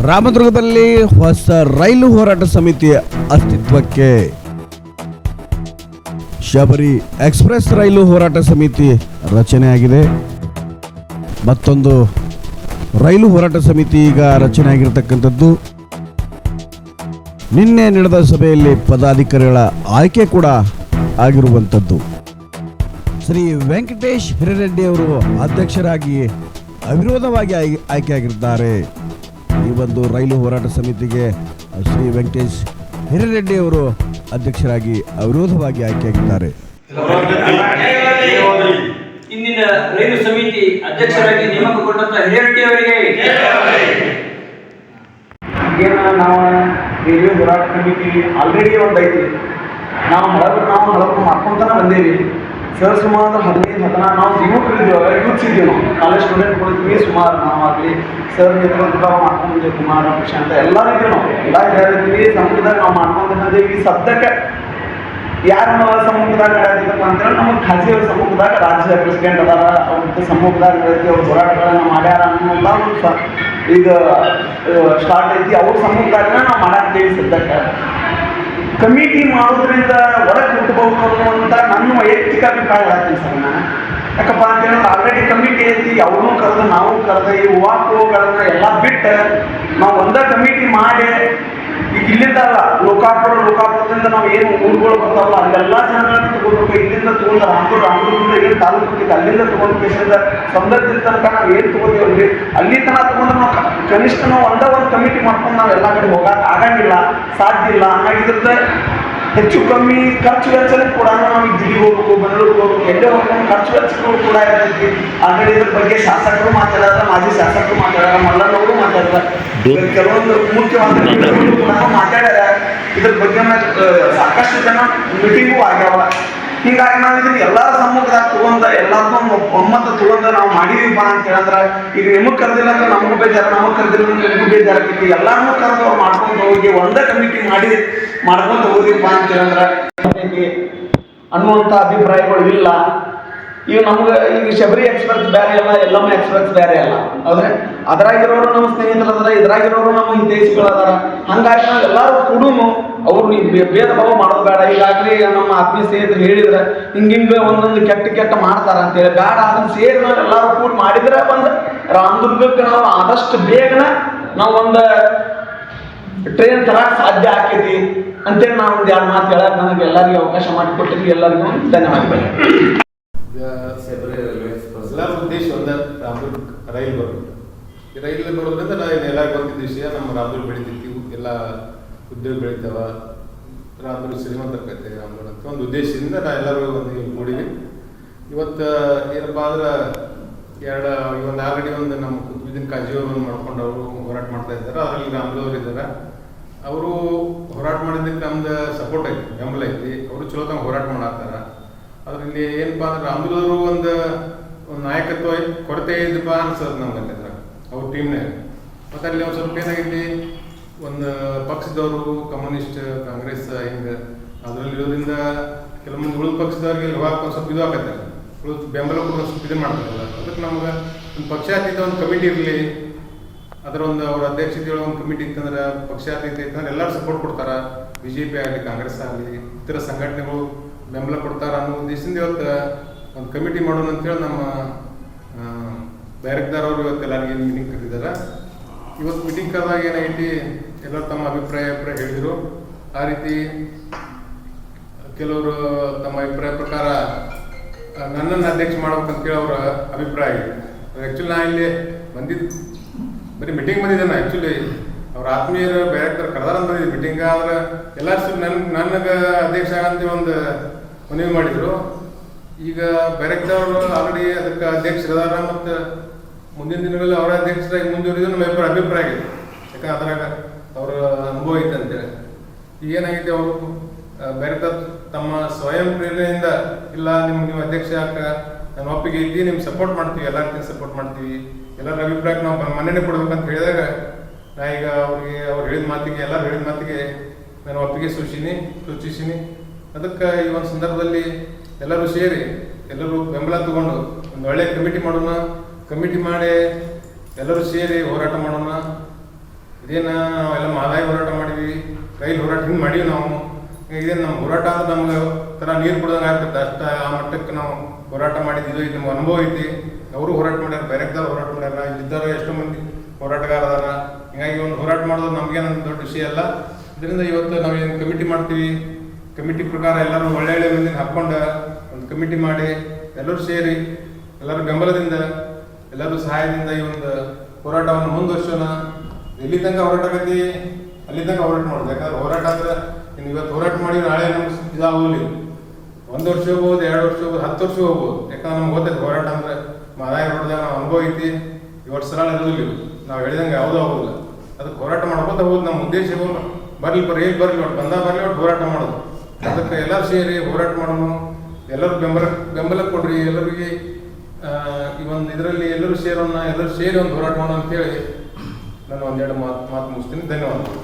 ರಾಮದುರ್ಗದಲ್ಲಿ ಹೊಸ ರೈಲು ಹೋರಾಟ ಸಮಿತಿ ಅಸ್ತಿತ್ವಕ್ಕೆ. ಶಬರಿ ಎಕ್ಸ್ಪ್ರೆಸ್ ರೈಲು ಹೋರಾಟ ಸಮಿತಿ ರಚನೆಯಾಗಿದೆ. ಮತ್ತೊಂದು ರೈಲು ಹೋರಾಟ ಸಮಿತಿ ಈಗ ರಚನೆ ಆಗಿರತಕ್ಕಂಥದ್ದು ನಿನ್ನೆ ನಡೆದ ಸಭೆಯಲ್ಲಿ ಪದಾಧಿಕಾರಿಗಳ ಆಯ್ಕೆ ಕೂಡ ಆಗಿರುವಂಥದ್ದು. ಶ್ರೀ ವೆಂಕಟೇಶ್ ಹಿರೇರೆಡ್ಡಿ ಅವರು ಅಧ್ಯಕ್ಷರಾಗಿ ಅವಿರೋಧವಾಗಿ ಆಯ್ಕೆಯಾಗಿರುತ್ತಾರೆ ಈ ಒಂದು ರೈಲು ಹೋರಾಟ ಸಮಿತಿಗೆ ಶ್ರೀ ವೆಂಕಟೇಶ್ ಹಿರೇರೆಡ್ಡಿ ಅವರು ಅಧ್ಯಕ್ಷರಾಗಿ ಅವಿರೋಧವಾಗಿ ಆಯ್ಕೆಯಾಗಿದ್ದಾರೆ. ಇಂದಿನ ರೈಲು ಸಮಿತಿ ಅಧ್ಯಕ್ಷರಾಗಿ ನೇಮಕಗೊಂಡಂತ ಹಿರೇರೆಡ್ಡಿ ಅವರಿಗೆ ಏನು ನಾವು ರೈಲ್ವೆ ಹೋರಾಟ ಸಮಿತಿ ಆಲ್ರೆಡಿ ಒಂದು ಐತಿ. ನಾವು ಹಳಬರು ನಾವು ಹಳಬರು ಮಾಡ್ಕೊಂತಾನೆ ಬಂದೇವಿ. ಸರ್ ಸುಮಾರು ಹದಿನೈದು ಹದಿನಾರು ನಾವು ಯುವಕರಿದ್ದೀವಿ ಇದ್ದೀವಿ ನಾವು ಕಾಲೇಜ್ ಸ್ಟೂಡೆಂಟ್ಗಳಿದ್ವಿ ಸುಮಾರು ನಾವು ಆಗಲಿ ಸರ್ ನೇತೃತ್ವ ಮಾಡ್ಕೊಂಡು ಕುಮಾರ, ಪ್ರಶಾಂತ, ಎಲ್ಲರೂ ರೀತಿ ನಾವು. ಎಲ್ಲ ಹೇಳಿದ್ವಿ ಸಮುದಾಯ ನಾವು ಮಾಡ್ಕೊಂಡು ಈ ಸದ್ಯಕ್ಕೆ. ಯಾರು ನಾವು ಸಮೂಹದಾಗ ಕಳೆದಿದ್ದಪ್ಪ ಅಂದ್ರೆ ನಮಗೆ ಖಾಸಗಿ ಸಮೂಹದಾಗ ರಾಜ್ಯ ಪ್ರೆಸಿಡೆಂಟ್ ಅದಾರ, ಅವ್ರ ಸಮೂಹದಾಗ ನಡೆದಿ ಅವ್ರ ಹೋರಾಟಗಳನ್ನ ಮಾಡ್ಯಾರ ಸ- ಈಗ ಸ್ಟಾರ್ಟ್ ಐತಿ. ಅವ್ರ ಸಮೂಹದಾಗ ನಾವು ಮಾಡಾಕ್ತೀವಿ ಸದ್ಯಕ್ಕೆ. ಕಮಿಟಿ ಮಾಡೋದ್ರಿಂದ ಒಳಗೆ ಹುಟ್ಟಬಹುದು ಅನ್ನುವಂಥ ನನ್ನ ವೈಯಕ್ತಿಕ ಅಭಿಪ್ರಾಯ ಹೇಳ್ತೀನಿ ಸರ್ ನಾನು. ಯಾಕಪ್ಪ ಅಂತ ಹೇಳಿದ್ರೆ ಆಲ್ರೆಡಿ ಕಮಿಟಿ ಐತಿ ಅವನು ಕರೆದು ನಾವು ಕರೆದು, ಈ ಹೂವಾಕುಗಳನ್ನ ಎಲ್ಲ ಬಿಟ್ಟು ನಾವು ಒಂದೇ ಕಮಿಟಿ ಮಾಡಿ, ಈಗ ಇಲ್ಲಿಂದ ಅಲ್ಲ ಲೋಕಾಪುರ ಲೋಕಾಪುರದಿಂದ ನಾವು ಏನು ಊರುಗಳು ಬರ್ತಾವಲ್ಲ, ಅಲ್ಲೆಲ್ಲ ಜನಗಳನ್ನ ತಗೋಬೇಕು ಇಲ್ಲಿಂದ ತಗೊಂಡು ರಾಮಪುರ ರಾಮಪುರದಿಂದ ಏನು ತಾಲೂಕು ಅಲ್ಲಿಂದ ತಗೊಂಡು ಕೇಸಿಂದ ಸೌಂದರ್ಯದ ತನಕ ನಾವು ಏನು ತಗೋತೀವಲ್ರಿ ಅಲ್ಲಿ ತನಕ ತಗೊಂಡು ನಾವು ಕನಿಷ್ಠ ನಾವು ಒಂದೇ ಒಂದು ಕಮಿಟಿ ಮಾಡ್ಕೊಂಡು ನಾವು ಎಲ್ಲ ಕಡೆ ಹೋಗಕ್ಕೆ ಆಗಂಗಿಲ್ಲ, ಸಾಧ್ಯ ಇಲ್ಲ. ಹಾಗಿದ್ರೆ ಹೆಚ್ಚು ಕಮ್ಮಿ ಖರ್ಚು ವೆಚ್ಚನೂ ಕೂಡ ನಾವು ದಿಲ್ಲಿಗೆ ಹೋಗ್ಬೇಕು, ಬೆಂಗಳೂರಿಗೆ ಎಲ್ಲೇ ಒಂದು ಖರ್ಚು ವೆಚ್ಚಗಳು ಕೂಡ ಇರ್ತೈತಿ. ಆಲ್ರೆಡಿ ಇದ್ರ ಬಗ್ಗೆ ಶಾಸಕರು ಮಾತಾಡಲ್ಲ ಮಾಜಿ ಶಾಸಕರು ಮಾತಾಡಲ್ಲ ಮಲ್ಲಣ್ಣವರು ಮಾತಾಡಲ್ಲ ಕೆಲವೊಂದು ಮುಖ್ಯಮಂತ್ರಿಗಳು ಕೂಡ ಮಾತಾಡ್ಯಾರ ಇದ್ರ ಬಗ್ಗೆ ಸಾಕಷ್ಟು ಜನ ಮೀಟಿಂಗು ಆಗ್ಯಾವ ಹೀಗಾಗಿ ನಾವು ಇದನ್ನ ಎಲ್ಲರ ಸಮ್ಮುಖದಾಗ ತಗೊಂಡ ಎಲ್ಲಾರ್ಗೂ ಒಂದು ಒಮ್ಮತ ತಗೊಂಡ ನಾವು ಮಾಡಿದೀವಿ ಅಂತ ಹೇಳಿದ್ರೆ ಈಗ ನಿಮಗ್ ಕರೆದಿಲ್ಲ ಅಂದ್ರೆ ನಮಗೂ ಬೇಜಾರ ನಮಗ್ ಕರೆದಿಲ್ಲ ಅಂದ್ರೆ ನಿಮಗೂ ಬೇಜಾರ ಆಗ್ತೈತಿ. ಎಲ್ಲಾರನ್ನೂ ಕರೆದು ಮಾಡ್ಕೊಂಡು ಹೋಗಿ ಒಂದೇ ಕಮಿಟಿ ಮಾಡಿ ಮಾಡ್ಕೊಂಡು ಹೋದಿಪ್ಪ ಅಂತ ಹೇಳಿದ್ರೆ. ಅನ್ನುವಂಥ ಅಭಿಪ್ರಾಯಗಳು ಇಲ್ಲ. ಈಗ ನಮ್ಗೆ ಈಗ ಶಬರಿ ಎಕ್ಸ್ಪ್ರೆಸ್ ಬೇರೆ ಅಲ್ಲ ಎಲ್ಲಮ್ಮ ಎಕ್ಸ್ಪ್ರೆಸ್ ಬೇರೆ ಅಲ್ಲ. ಹೌದ್ರೆ? ಅದ್ರಾಗಿರೋರು ನಮ್ಮ ಸ್ನೇಹಿತರದಾರ ಇದ್ರಾಗಿರೋರು ನಮ್ಮ ಹಿತೈಷಿಗಳದಾರ ಹಂಗಾಗಿ ನಾವು ಎಲ್ಲರೂ ಕೂಡ ಅವ್ರು ಭೇದ ಭಾವ ಮಾಡೋದು ಬೇಡ. ಈಗಾಗಲೇ ನಮ್ಮ ಆತ್ಮೀಯ ಸ್ನೇಹಿತರು ಹೇಳಿದ್ರೆ ಹಿಂಗಿಂಗ ಒಂದೊಂದು ಕೆಟ್ಟ ಕೆಟ್ಟ ಮಾಡ್ತಾರ ಅಂತೇಳಿ ಬೇಡ, ಅದನ್ನ ಸೇರಿ ನಾವು ಎಲ್ಲರೂ ಕೂಡ ಮಾಡಿದ್ರೆ ಒಂದು ರಾಮದುರ್ಗಕ್ಕೆ ನಾವು ಆದಷ್ಟು ಬೇಗನೆ ನಾವು ಒಂದು ಟ್ರೈನ್ ತರಕ್ಕೆ ಸಾಧ್ಯ ಆಕೈತಿ ಅಂತೇಳಿ ನಾವು ಒಂದು ಎರಡು ಮಾತು ಹೇಳಕ್ ನನಗೆ ಎಲ್ಲರಿಗೂ ಅವಕಾಶ ಮಾಡಿಕೊಟ್ಟಿದ್ವಿ ಎಲ್ಲರಿಗೂ ಧನ್ಯವಾದಗಳು ರಾಮದುರ್ಗ ರೈಲು ಬರೋದು ಈ ರೈಲ್ ಬರೋದ್ರಿಂದ ನಾವು ಎಲ್ಲ ಗೊತ್ತಿದ್ದ ವಿಷಯ, ನಮ್ಮ ರಾಮದುರ್ಗ ಬೆಳಿತೈತಿ ಎಲ್ಲ ಉದ್ಯೋಗ ಬೆಳಿತಾವ. ರಾಮದುರ್ಗ ಶ್ರೀಮಂತರ್ಕೈತೆ ರಾಮದುರ್ಗ ಅಂತ ಒಂದು ಉದ್ದೇಶದಿಂದ ನಾ ಎಲ್ಲರೂ ಒಂದು ಕೂಡಿವಿ ಇವತ್ತು, ಏನಪ್ಪ ಅಂದ್ರೆ ಎರಡು ಒಂದು ಆಲ್ರೆಡಿ ಒಂದು ನಮ್ಮ ಕುತುಬಿದ್ದೀನ್ ಕಾಜಿಯವರು ಒಂದು ಮಾಡ್ಕೊಂಡು ಅವರು ಹೋರಾಟ ಮಾಡ್ತಾ ಇದ್ದಾರೆ. ಅದರಲ್ಲಿ ರಾಮದವ್ರು ಇದ್ದಾರೆ. ಅವರು ಹೋರಾಟ ಮಾಡಿದ್ದಕ್ಕೆ ನಮ್ದು ಸಪೋರ್ಟ್ ಐತಿ, ಬೆಂಬಲ ಐತಿ. ಅವರು ಚಲೋ ತಂಗ ಹೋರಾಟ ಮಾಡತ್ತಾರ. ಅದರಲ್ಲಿ ಏನಪ್ಪ ಅಂದ್ರೆ ರಾಮದುರ್ಗರು ಒಂದು ನಾಯಕತ್ವ ಕೊರತೆ ಇದ್ದಪ್ಪ ಅನ್ಸೋದು ನಮ್ಗೆ ಅದ್ರ ಅವ್ರ ಟೀಮ್ನಾಗ ಮತ್ತೆ ಅಲ್ಲಿ ಒಂದು ಸ್ವಲ್ಪ ಏನಾಗೈತಿ, ಒಂದು ಪಕ್ಷದವರು ಕಮ್ಯುನಿಸ್ಟ್, ಕಾಂಗ್ರೆಸ್ ಹಿಂಗೆ ಅದರಲ್ಲಿ ಇರೋದ್ರಿಂದ ಕೆಲವೊಂದು ಉಳಿದ ಪಕ್ಷದವ್ರಿಗೆ ಹೋಗಕ್ಕೆ ಒಂದು ಸ್ವಲ್ಪ ಇದು ಆಗತ್ತೆ ಬೆಂಬಲ ಕೂಡ ಇದು ಮಾಡ್ತಾರಲ್ಲ. ಅದಕ್ಕೆ ನಮ್ಗೆ ಒಂದು ಪಕ್ಷಾತೀತ ಒಂದು ಕಮಿಟಿ ಇರಲಿ, ಅದರ ಒಂದು ಅವ್ರ ಅಧ್ಯಕ್ಷತೆ ಒಂದು ಕಮಿಟಿ ಇತ್ತಂದ್ರೆ ಪಕ್ಷಾತೀತ ಇತ್ತಂದ್ರೆ ಎಲ್ಲರೂ ಸಪೋರ್ಟ್ ಕೊಡ್ತಾರೆ. ಬಿ ಜೆ ಪಿ ಆಗಲಿ, ಕಾಂಗ್ರೆಸ್ ಆಗಲಿ, ಇತರ ಸಂಘಟನೆಗಳು ಬೆಂಬಲ ಕೊಡ್ತಾರ ಅನ್ನೋ ಉದ್ದೇಶದಿಂದ ಇವತ್ತು ಒಂದು ಕಮಿಟಿ ಮಾಡೋಣ ಅಂತೇಳಿ ನಮ್ಮ ಡೈರೆಕ್ಟರ್ ಅವರು ಇವತ್ತು ಎಲ್ಲರಿಗೆ ಮೀಟಿಂಗ್ ಕರೆದಿದ್ದಾರೆ ಇವತ್ತು ಮೀಟಿಂಗ್ ಕರೆದಾಗ ಏನಾಗೈತಿ ಎಲ್ಲರೂ ತಮ್ಮ ಅಭಿಪ್ರಾಯ ಅಭಿಪ್ರಾಯ ಹೇಳಿದರು. ಆ ರೀತಿ ಕೆಲವರು ತಮ್ಮ ಅಭಿಪ್ರಾಯ ಪ್ರಕಾರ ನನ್ನನ್ನು ಅಧ್ಯಕ್ಷ ಮಾಡ್ಬೇಕಂತೇಳಿ ಅವರ ಅಭಿಪ್ರಾಯ ಇದೆ. ಆ್ಯಕ್ಚುಲಿ ನಾ ಇಲ್ಲಿ ಬಂದಿದ್ದು ಬರೀ ಮೀಟಿಂಗ್ ಬಂದಿದ್ದೇನೆ ಆ್ಯಕ್ಚುಲಿ ಅವ್ರ ಆತ್ಮೀಯರು ಬೇರೆ ಕರೆದಾರ ಅಂತ ಬಂದಿದ್ದು. ಮೀಟಿಂಗ್ ಆದ್ರೆ ಎಲ್ಲರೂ ಸ್ವಲ್ಪ ನನ್ ನನಗೆ ಅಧ್ಯಕ್ಷ ಆಗಂತ ಒಂದು ಮನವಿ ಮಾಡಿದರು. ಈಗ ಬೇರೆದವರು ಆಲ್ರೆಡಿ ಅದಕ್ಕೆ ಅಧ್ಯಕ್ಷರದಾರ ಮತ್ತು ಮುಂದಿನ ದಿನಗಳಲ್ಲಿ ಅವರ ಅಧ್ಯಕ್ಷರಾಗಿ ಮುಂದುವರಿದು ನಮ್ಮ ಅಭಿಪ್ರಾಯ ಅಭಿಪ್ರಾಯ ಆಗಿದೆ ಯಾಕಂದ್ರೆ ಅದ್ರಾಗ ಅವರ ಅನುಭವ ಐತೆ ಅಂತೇಳಿ. ಈಗ ಏನಾಗೈತೆ ಅವರು? ಬೇರೆ ತಮ್ಮ ಸ್ವಯಂ ಪ್ರೇರಣೆಯಿಂದ ಇಲ್ಲ, ನಿಮ್ಗೆ ನೀವು ಅಧ್ಯಕ್ಷ ಯಾಕ ನಾನು ಒಪ್ಪಿಗೆ ಇದ್ದಿ ನಿಮ್ಗೆ ಸಪೋರ್ಟ್ ಮಾಡ್ತೀವಿ ಎಲ್ಲ ರೀತಿ ಸಪೋರ್ಟ್ ಮಾಡ್ತೀವಿ. ಎಲ್ಲರ ಅಭಿಪ್ರಾಯಕ್ಕೆ ನಾವು ಮನ್ನಣೆ ಕೊಡ್ಬೇಕಂತ ಹೇಳಿದಾಗ, ನಾ ಈಗ ಅವ್ರಿಗೆ, ಅವ್ರು ಹೇಳಿದ ಮಾತಿಗೆ, ಎಲ್ಲರೂ ಹೇಳಿದ ಮಾತಿಗೆ ನಾನು ಒಪ್ಪಿಗೆ ಸೂಚಿನಿ ಸೂಚಿಸಿನಿ. ಅದಕ್ಕೆ ಈ ಒಂದು ಸಂದರ್ಭದಲ್ಲಿ ಎಲ್ಲರೂ ಸೇರಿ, ಎಲ್ಲರೂ ಬೆಂಬಲ ತಗೊಂಡು ಒಂದು ಒಳ್ಳೆ ಕಮಿಟಿ ಮಾಡೋಣ ಕಮಿಟಿ ಮಾಡಿ ಎಲ್ಲರೂ ಸೇರಿ ಹೋರಾಟ ಮಾಡೋಣ. ಇದೇನ ನಾವೆಲ್ಲ ಮಾದಾಯಿ ಹೋರಾಟ ಮಾಡಿದ್ವಿ, ರೈಲ್ ಹೋರಾಟ ಹಿಂಗೆ ಮಾಡೀವಿ ನಾವು. ಇದೇನು ನಮ್ಮ ಹೋರಾಟ ಅಂದ್ರೆ ನಮ್ಗೆ ಥರ ನೀರು ಕುಡ್ದಂಗೆ ಆಗ್ತದೆ ಅಷ್ಟ ಆ ಮಟ್ಟಕ್ಕೆ ನಾವು ಹೋರಾಟ ಮಾಡಿದ್ದು ಇದು ನಮ್ಗೆ ಅನುಭವ ಐತಿ. ಅವರು ಹೋರಾಟ ಮಾಡ್ಯಾರ ಬೇರೆದಾರು ಹೋರಾಟ ಮಾಡ್ಯಾರ, ಇಲ್ಲಿದ್ದಾರ ಎಷ್ಟೋ ಮಂದಿ ಹೋರಾಟಗಾರ ಅದಾರ. ಹಿಂಗಾಗಿ ಒಂದು ಹೋರಾಟ ಮಾಡೋದು ನಮಗೇನೊಂದು ದೊಡ್ಡ ವಿಷಯ ಅಲ್ಲ. ಇದರಿಂದ ಇವತ್ತು ನಾವು ಏನು ಕಮಿಟಿ ಮಾಡ್ತೀವಿ, ಕಮಿಟಿ ಪ್ರಕಾರ ಎಲ್ಲರೂ ಒಳ್ಳೆ ಒಳ್ಳೆ ಮಂದಿನ ಹಾಕ್ಕೊಂಡು ಒಂದು ಕಮಿಟಿ ಮಾಡಿ, ಎಲ್ಲರೂ ಸೇರಿ, ಎಲ್ಲರೂ ಬೆಂಬಲದಿಂದ, ಎಲ್ಲರೂ ಸಹಾಯದಿಂದ ಈ ಒಂದು ಹೋರಾಟವನ್ನು ಮುಂದುವರ್ಸೋಣ. ಎಲ್ಲಿ ತನಕ ಹೋರಾಟ ಆಗತಿ ಅಲ್ಲಿ ತನಕ ಹೋರಾಟ ಮಾಡೋದು. ಯಾಕಂದ್ರೆ ಹೋರಾಟ ಅಂದ್ರೆ ಇನ್ನು ಇವತ್ತು ಹೋರಾಟ ಮಾಡಿ ನಾಳೆ ನಮ್ಗೆ ಇದಾಗಲಿ ಒಂದು ವರ್ಷ ಹೋಗ್ಬೋದು, ಎರಡು ವರ್ಷ ಹೋಗ್ಬೋದು, ಹತ್ತು ವರ್ಷ ಹೋಗ್ಬೋದು. ಯಾಕಂದ್ರೆ ನಮ್ಗೆ ಗೊತ್ತೈತೆ ಹೋರಾಟ ಅಂದ್ರೆ ಮಾದಾಯ ನೋಡಿದಾಗ ನಾವು ಅನುಭವ ಐತಿ. ಇವತ್ತು ಸಲ ಇರೋದಿಲ್ಲ ನಾವು ಹೇಳಿದಂಗೆ ಯಾವುದೂ ಆಗೋದಿಲ್ಲ. ಅದಕ್ಕೆ ಹೋರಾಟ ಮಾಡ್ಕೋತ ಹೋಗೋದು ನಮ್ಮ ಉದ್ದೇಶ ಬರಲಿ ಬರ್ರಿ ಏನ್ ಬರಲಿ ಒಟ್ಟು ಬಂದ ಬರಲಿ ಒಟ್ಟು ಹೋರಾಟ ಮಾಡೋದು. ಅದಕ್ಕೆ ಎಲ್ಲರೂ ಸೇರಿ ಹೋರಾಟ ಮಾಡೋಣ ಎಲ್ಲರೂ ಬೆಂಬಲ ಬೆಂಬಲ ಕೊಡ್ರಿ, ಎಲ್ಲರಿಗೆ ಈ ಒಂದು ಇದರಲ್ಲಿ ಎಲ್ಲರೂ ಸೇರೋಣ, ಎಲ್ಲರೂ ಸೇರಿ ಒಂದು ಹೋರಾಟ ಮಾಡೋಣ ಅಂತೇಳಿ ನಾನು ಒಂದೆರಡು ಮಾತು ಮಾತು ಮುಗಿಸ್ತೀನಿ. ಧನ್ಯವಾದಗಳು.